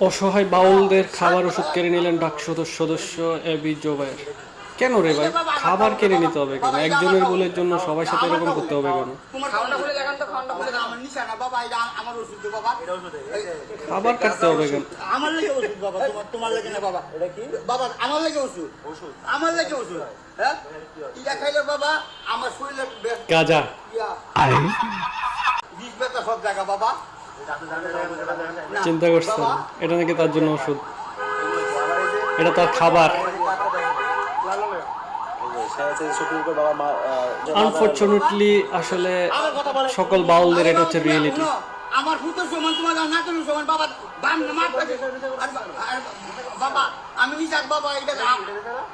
অসহায় বাউলদের খাবার ওষুধ কেড়ে নিলেন ডাক সদস্য সদস্য এবি জোবায়ের। কেন রে ভাই? খাবার কেড়ে নিতে হবে কেন? একজনের ভুলের জন্য সবার সাথে এরকম করতে হবে কেন? তোমার খাওয়াটা খুলে দেখান তো খাওয়াটা খুলে দেখান আমার নিশানা বাবা এটা আমার ওষুধ দে বাবা খাবার কাটতে হবে কেন? আমার লেগে ওষুধ বাবা তোমার তোমার লেগে না বাবা। এটা কি? বাবা আমার লেগে ওষুধ। ওষুধ? আমার লেগে ওষুধ হ্যাঁ? ইয়া খাইলে বাবা আমার শরীরে গাজা। ইয়া। বিষ ব্যথা সব জায়গা বাবা। চিন্তা করছেন? বাবা, এটা নাকি তার জন্য ওষুধ? এটা তার খাবার। আনফর্চুনেটলি আসলে সকল বাউলদের এটা হচ্ছে রিয়েলিটি আমার ফুটোর সমান তোমার না তুমি সমান? বাবা বাম না মার পাশে। আর বাবা আমি নিশাক বাবা এটা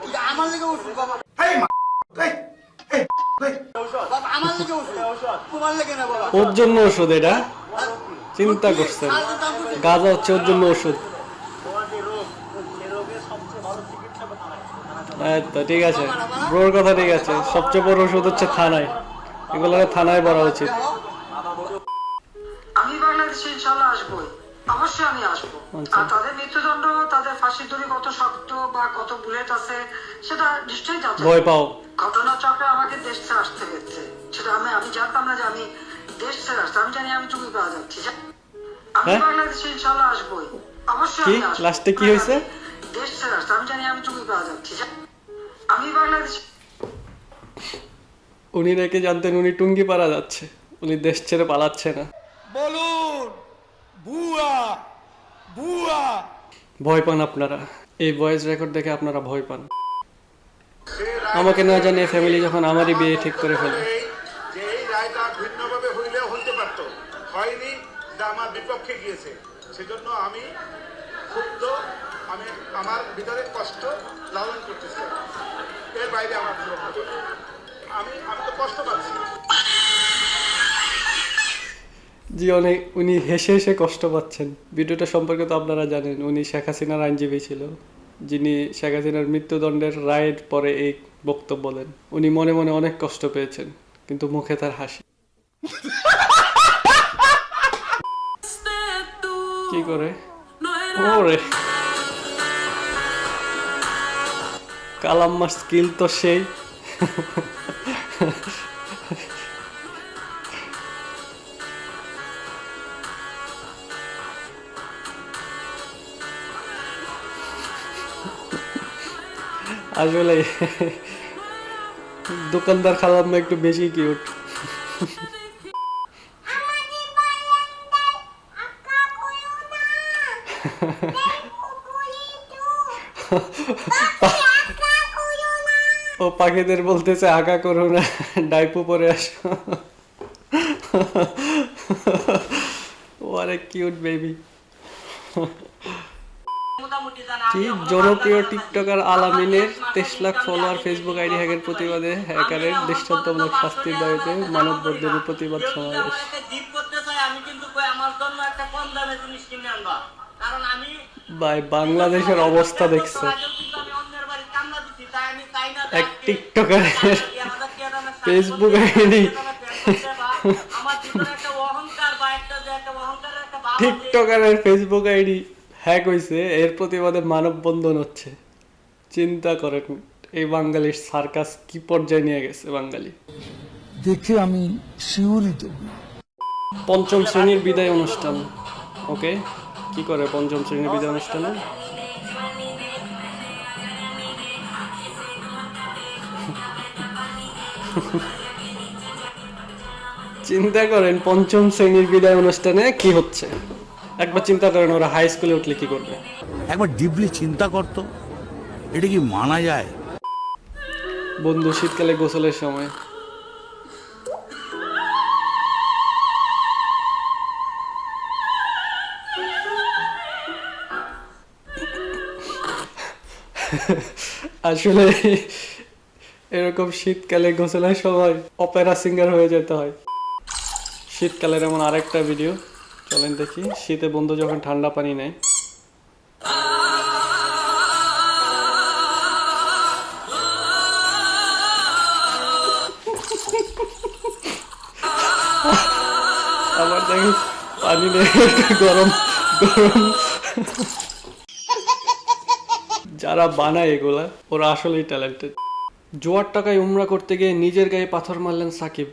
এটা আমার লেগে ওষুধ বাবা। বাবা আমার লেগে ওষুধ। তোমার লেগে না বাবা। ওর জন্য ওষুধ এটা? চিন্তা করছেন। গাজা হচ্ছে ওর জন্য ওষুধ। তো ঠিক আছে। ব্রোর কথা ঠিক আছে। সবচেয়ে বড় ওষুধ হচ্ছে থানায়। এগুলো থানায় বলা উচিত। আমি বাংলাদেশে আসবোই। অবশ্যই আমি আসব। আচ্ছা। আর তাদের মৃত্যুদণ্ড তাদের ফাঁসির দড়ি কত শক্ত বা কত বুলেট আছে সেটা নিশ্চয়ই ভয় পাও। ঘটনাচক্রে আমাকে দেশ আসতে হচ্ছে। সেটা আমি আমি জানতাম না যে আমি দেশ ছেড়ে আসতে আমি জানি আমি চুপি পাওয়া যাচ্ছি। আমি হ্যাঁ? বাংলাদেশে ইনশাল্লাহ আসবোই। অবশ্যই কি? লাস্টে কি হয়েছে? দেশ ছেড়ে আসতে আমি জানি আমি চুপি পাওয়া যাচ্ছি। আমি বাংলাদেশে উনি নাকি জানতেন উনি টুঙ্গি পাড়া যাচ্ছে। উনি দেশ ছেড়ে পালাচ্ছে না। বলুন বুয়া বুয়া। ভয় পান আপনারা। এই ভয়েস রেকর্ড দেখে আপনারা ভয় পান। আমাকে না জানিয়ে ফ্যামিলি যখন আমারই বিয়ে ঠিক করে ফেলে। হয়নি যা আমার বিপক্ষে গিয়েছে। সেজন্য আমি ক্ষুব্ধ আমি আমার ভিতরে কষ্ট লালন করতেছি। এর বাইরে আমার আমি আমি তো কষ্ট পাচ্ছি। জি অনেক উনি হেসে হেসে কষ্ট পাচ্ছেন। ভিডিওটা সম্পর্কে তো আপনারা জানেন উনি শেখ হাসিনার আইনজীবী ছিল। যিনি শেখ হাসিনার মৃত্যুদণ্ডের রায়ের পরে এই বক্তব্য দেন। উনি মনে মনে অনেক কষ্ট পেয়েছেন কিন্তু মুখে তার হাসি। কি করে? ওরে। কালাম্মার স্কিল তো সেই। আসলে দোকানদার খালাম্মা একটু বেশি কিউট ও পাখিদের বলতেছে আঁকা করো না ডাইপু পরে আসো। ওয়ারে কিউট বেবি। কি জনপ্রিয় টিকটকার আলামিনের তেইশ লাখ ফলোয়ার ফেসবুক আইডি হ্যাকের প্রতিবাদে হ্যাকারের দৃষ্টান্তমূলক শাস্তির দাবিতে মানববর্ধনের প্রতিবাদ সমাবেশ। আমি কিন্তু আমার জন্য একটা কম দামে জিনিস কিনে আনবা। ভাই বাংলাদেশের অবস্থা দেখছে। এক টিকটকারের ফেসবুক আইডি আমার জীবনে একটা অহংকার বা একটা যে একটা অহংকারের একটা ভাব আছে। টিকটকারের ফেসবুক আইডি হ্যাক হয়েছে এর প্রতিবাদে মানববন্ধন হচ্ছে। চিন্তা করেন এই বাঙালির সার্কাস কি পর্যায়ে নিয়ে গেছে বাঙালি? দেখে আমি শিউরিত। পঞ্চম শ্রেণির বিদায় অনুষ্ঠান ওকে কি করে পঞ্চম শ্রেণির বিদায় অনুষ্ঠানে? চিন্তা করেন পঞ্চম শ্রেণির বিদায় অনুষ্ঠানে কি হচ্ছে? একবার চিন্তা করেন ওরা হাই স্কুলে উঠলে কি করবে? একবার ডিপলি চিন্তা করতো এটা কি মানা যায়? বন্ধু শীতকালে গোসলের সময় আসলে এরকম শীতকালে গোসলের সময় অপেরা সিঙ্গার হয়ে যেতে হয়। শীতকালের এমন আরেকটা ভিডিও চলেন দেখি। শীতে বন্ধু যখন ঠান্ডা পানি নেয়। আবার দেখি পানি নেই, গরম গরম। যারা বানায় এগুলা, ওরা আসলেই ট্যালেন্টেড জোয়ার টাকায় উমরা করতে গিয়ে নিজের গায়ে পাথর মারলেন সাকিব।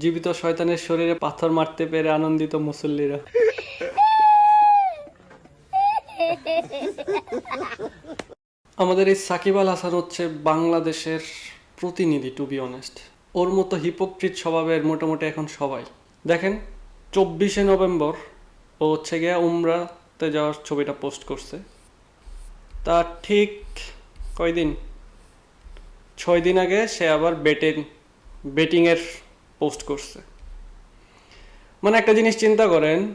জীবিত শয়তানের শরীরে পাথর মারতে পেরে আনন্দিত মুসল্লিরা। আমাদের এই সাকিব আল হাসান হচ্ছে বাংলাদেশের প্রতিনিধি টু বি অনেস্ট ওর মতো হিপোক্রিট স্বভাবের মোটামুটি এখন সবাই। দেখেন, চব্বিশে নভেম্বর ও হচ্ছে গিয়ে উমরাতে যাওয়ার ছবিটা পোস্ট করছে। তা ঠিক কয়দিন? ছয় দিন আগে সে আবার বেটিং বেটিংয়ের পোস্ট করছে। মানে একটা জিনিস চিন্তা করেন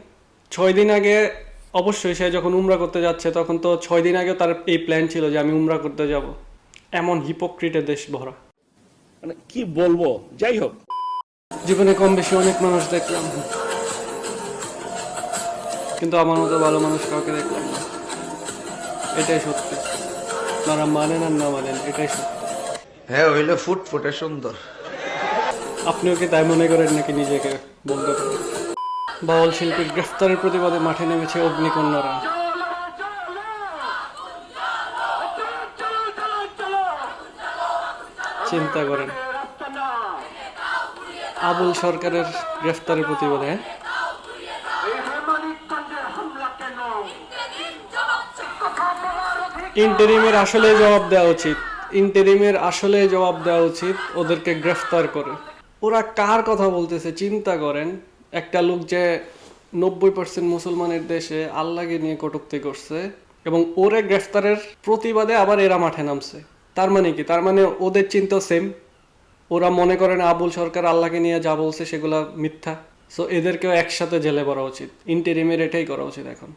ছয় দিন আগে অবশ্যই সে যখন উমরা করতে যাচ্ছে তখন তো ছয় দিন আগে তার এই প্ল্যান ছিল যে আমি উমরা করতে যাব। এমন হিপোক্রিটে দেশ ভরা। মানে কি বলব? যাই হোক। জীবনে কম বেশি অনেক মানুষ দেখলাম। কিন্তু আমার মতো ভালো মানুষ কাউকে দেখলাম না। এটাই সত্যি। আপনারা মানেন আর না মানেন এটাই সত্যি। হ্যাঁ হইলে ফুট ফুটে সুন্দর। আপনিও কি তাই মনে করেন নাকি নিজেকে বলতে পারেন বাউল শিল্পীর গ্রেফতারের প্রতিবাদে মাঠে নেমেছে অগ্নিকন্যারা। চিন্তা করেন। আবুল সরকারের গ্রেফতারের প্রতিবাদে ইন্টারিমের আসলে জবাব দেওয়া উচিত। ইন্টারিমের আসলে জবাব দেওয়া উচিত ওদেরকে গ্রেফতার করে। ওরা কার কথা বলতেছে চিন্তা করেন। একটা লোক যে নব্বই পার্সেন্ট মুসলমানের দেশে আল্লাহকে নিয়ে কটুক্তি করছে এবং ওরে গ্রেফতারের প্রতিবাদে আবার এরা মাঠে নামছে। তার মানে কি? তার মানে ওদের চিন্তা সেম ওরা মনে করেন আবুল সরকার আল্লাহকে নিয়ে যা বলছে সেগুলা মিথ্যা। সো এদেরকেও একসাথে জেলে পড়া উচিত। ইন্টারিমের এটাই করা উচিত এখন।